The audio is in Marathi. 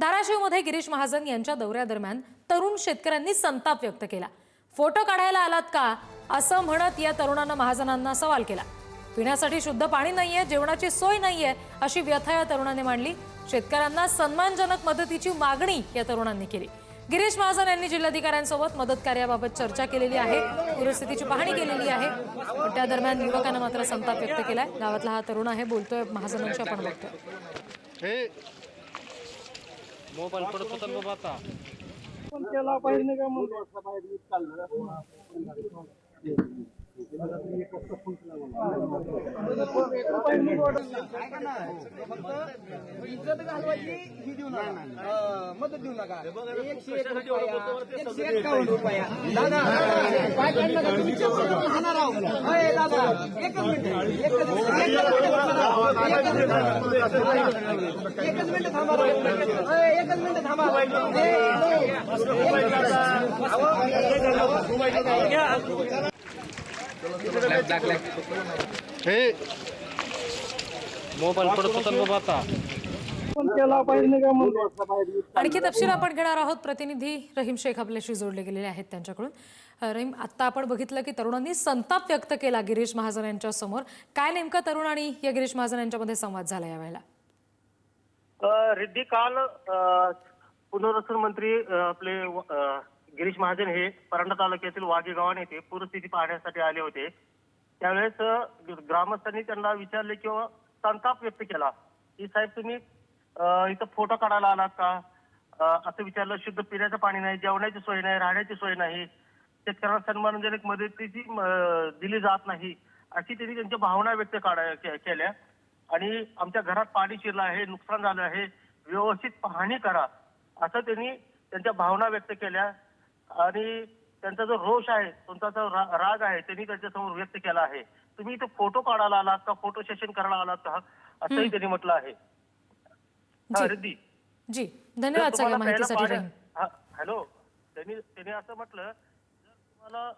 धाराशिवमध्ये गिरीश महाजन यांच्या दौऱ्यादरम्यान तरुण शेतकऱ्यांनी संताप व्यक्त केला. फोटो काढायला आलात का? असं म्हणत या तरुणानं महाजनांना सवाल केला. पिण्यासाठी शुद्ध पाणी नाहीये जेवणाची सोय नाहीये अशी व्यथा या तरुणाने मांडली. शेतकऱ्यांना सन्मानजनक मदतीची मागणी या तरुणांनी केली. गिरीश महाजन यांनी जिल्हाधिकाऱ्यांसोबत मदत कार्याबाबत चर्चा केलेली आहे. पूरस्थितीची पाहणी केलेली आहे. पण त्या दरम्यान युवकानं मात्र संताप व्यक्त केलाय? गावातला हा तरुण आहे बोलतोय महाजनांच्या पण बघतोय. मोबाईल पडत होता बाबा आता. पण केला पाहिजे का मग? इज्जत घालवायची ही. देऊ नका देऊ नका एकशे एक रुपया एकशे एक्कावन्न रुपया दादा काय काढ एकच मिनिट एकच मिनिट थांबा एकच मिनिट थांबा हे मोबाईल पडत होता बाबा आता केला पाहिजे आणखी तपशील आपण घेणार आहोत. प्रतिनिधी रहीम शेख आपल्याशी जोडले गेलेले आहेत त्यांच्याकडून. रहीम आता आपण बघितलं की तरुणांनी संताप व्यक्त केला गिरीश महाजन यांच्या समोर. काय नेमका तरुण आणि या गिरीश महाजन यांच्यामध्ये संवाद झाला यावेळेला? रिद्धी काल पुनर्वसन मंत्री आपले गिरीश महाजन हे परांडा तालुक्यातील वाघेगावाने येथे पूरस्थिती पाहण्यासाठी आले होते. त्यावेळेस ग्रामस्थांनी त्यांना विचारले किंवा संताप व्यक्त केला. की साहेब तुम्ही इथं फोटो काढायला आलात का? असं विचारलं शुद्ध पिण्याचं पाणी नाही जेवणाची सोय नाही राहण्याची सोय नाही. शेतकऱ्यांना सन्मानजनक मदतीची दिली जात नाही अशी त्यांनी त्यांच्या भावना व्यक्त काढा केल्या. आणि आमच्या घरात पाणी शिरलं आहे नुकसान झालं आहे व्यवस्थित पाहणी करा असं त्यांनी त्यांच्या भावना व्यक्त केल्या. आणि त्यांचा जो रोष आहे त्यांचा जो रा- राग आहे त्यांनी त्यांच्यासमोर व्यक्त केला आहे. तुम्ही इथे फोटो काढायला आलात का? फोटो सेशन करायला आलात का? असंही त्यांनी म्हटलं आहे. हा, जी. रिद्धी. जी. धन्यवाद हॅलो. त्यांनी त्यांनी असं म्हटलं Bana